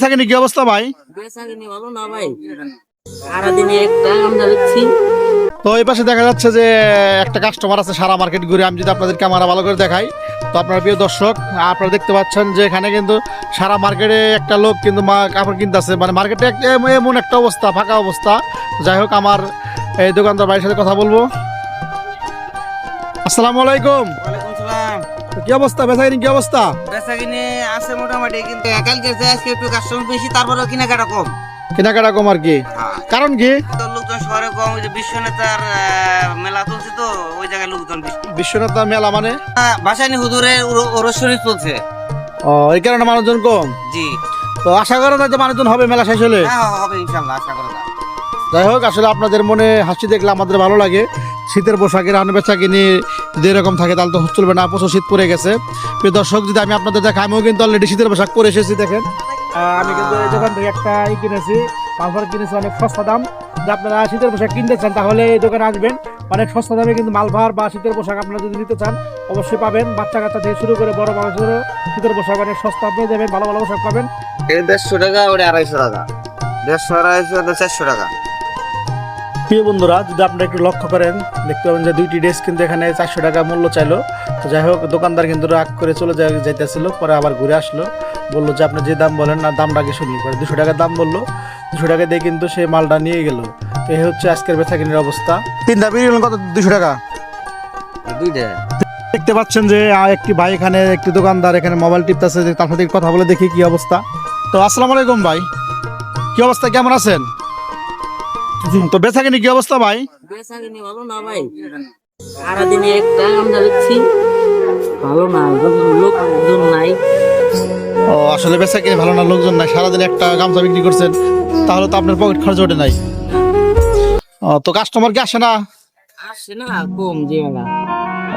থাকেনি কি অবস্থা ভাই? ভালো না ভাই। সারাদিনে একটা আমরা দেখছি। তো এই পাশে দেখা যাচ্ছে যে একটা কাস্টমার আছে সারা মার্কেট ঘুরে। আমি যদি আপনাদের ক্যামেরা ভালো করে দেখাই তো আপনার প্রিয় দর্শক আপনারা দেখতে পাচ্ছেন যে এখানে কিন্তু সারা মার্কেটে একটা লোক কিন্তু মা- কাপড় কিনতেছে। মানে মার্কেটে এম- এমন একটা অবস্থা ফাঁকা অবস্থা। যাই হোক আমার এই দোকানদার বাড়ির সাথে কথা বলব। আসসালামু আলাইকুম। ওয়ালাইকুম সালাম। তো কি অবস্থা? কি অবস্থা? আছে মোটামুটি কিন্তু কালকে যে আজকে একটু কাস্টমার বেশি তারপরেও কেনাকাটা কম। কেনাকাটা কম আর কি? কারণ কি? লোকজন শহরে কম যে বিশ্ব নেতার আহ, মেলা চলছে তো ওই জায়গায় লোকজন বেশি। বিশ্বনাথ মেলা মানে? চলছে। ও এই কারণে মানুষজন কম? জি। তো আশা করা যায় যে মানুষজন হবে মেলা শেষ হলে? হ্যাঁ হবে ইনশাল্লাহ আশা করা যায়। যাই হোক আসলে আপনাদের মনে হাসি দেখলে আমাদের ভালো লাগে। শীতের পোশাকের আনে বেচা কিনে যদি এরকম থাকে, তাহলে তো চলবে না। প্রচুর শীত পড়ে গেছে। প্রিয় দর্শক, যদি আমি আপনাদের দেখাই, আমিও কিন্তু অলরেডি শীতের পোশাক পরে এসেছি, দেখেন। আমি কিন্তু এই দোকান থেকে একটা ই কিনেছি মালভার কিনেছি, অনেক সস্তা দাম। যদি আপনারা শীতের পোশাক কিনতে চান, তাহলে এই দোকানে আসবেন। অনেক সস্তা দামে কিন্তু মালভার বা শীতের পোশাক আপনারা যদি নিতে চান, অবশ্যই পাবেন। বাচ্চা কাচ্চা থেকে শুরু করে বড় মানুষেরও শীতের পোশাক অনেক সস্তা পেয়ে যাবেন ভালো ভালো পোশাক পাবেন। দেড়শো টাকা, ওটা আড়াইশো টাকা। দেড়শো, আড়াইশো, চারশো টাকা। প্রিয় বন্ধুরা যদি আপনারা একটু লক্ষ্য করেন দেখতে পাবেন যে দুইটি ড্রেস কিন্তু এখানে চারশো টাকা মূল্য চাইলো। তো যাই হোক দোকানদার কিন্তু রাগ করে চলে যায় যাইতেছিল পরে আবার ঘুরে আসলো। বলল যে আপনি যে দাম বলেন না দামটা আগে শুনি পরে দুশো টাকার দাম বলল। দুশো টাকা দিয়ে কিন্তু সে মালটা নিয়ে গেল। তো এই হচ্ছে আজকের বেচাকিনির অবস্থা। তিনটা বেরিয়ে গেল কত? দুশো টাকা। দেখতে পাচ্ছেন যে একটি ভাই এখানে একটি দোকানদার এখানে মোবাইল টিপতেছে যে তার সাথে কথা বলে দেখি কি অবস্থা। তো আসসালামু আলাইকুম ভাই। কি অবস্থা? কেমন আছেন? তো বেচাকিনি কি অবস্থা ভাই? বেচাকিনি ভালো না ভাই। সারাদিনে একটা আমরা দেখছি। ভালো না লোকজন নাই। ও আসলে বেচা কিনে ভালো না লোকজন নাই। সারাদিন একটা গামছা বিক্রি করছেন তাহলে তো আপনার পকেট খরচ ওঠে নাই। ও তো কাস্টমার কি আসে না? আসছে না কম যে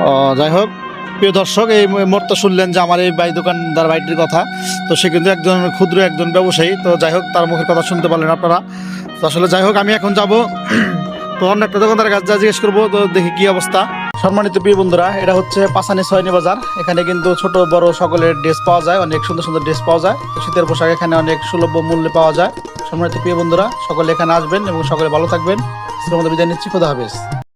ও যাই হোক প্রিয় দর্শক এই মুহূর্তে শুনলেন যে আমার এই ভাই দোকানদার ভাইটির কথা। তো সে কিন্তু একজন ক্ষুদ্র একজন ব্যবসায়ী। তো যাই হোক তার মুখের কথা শুনতে পারলেন আপনারা। তো আসলে যাই হোক, আমি এখন যাব। তো অন্য একটা দোকানদার কাছে যা জিজ্ঞেস করব, তো দেখি কি অবস্থা। সম্মানিত প্রিয় বন্ধুরা, এটা হচ্ছে পাসানি সয়নি বাজার। এখানে কিন্তু ছোট, বড় সকলের ড্রেস পাওয়া যায়, অনেক সুন্দর সুন্দর ড্রেস পাওয়া যায়। শীতের পোশাক এখানে অনেক সুলভ মূল্যে পাওয়া যায়। সম্মানিত প্রিয় বন্ধুরা, সকলে এখানে আসবেন এবং সকলে ভালো থাকবেন। মধ্যে বিদায় নিচ্ছি, খোদা হাফেজ।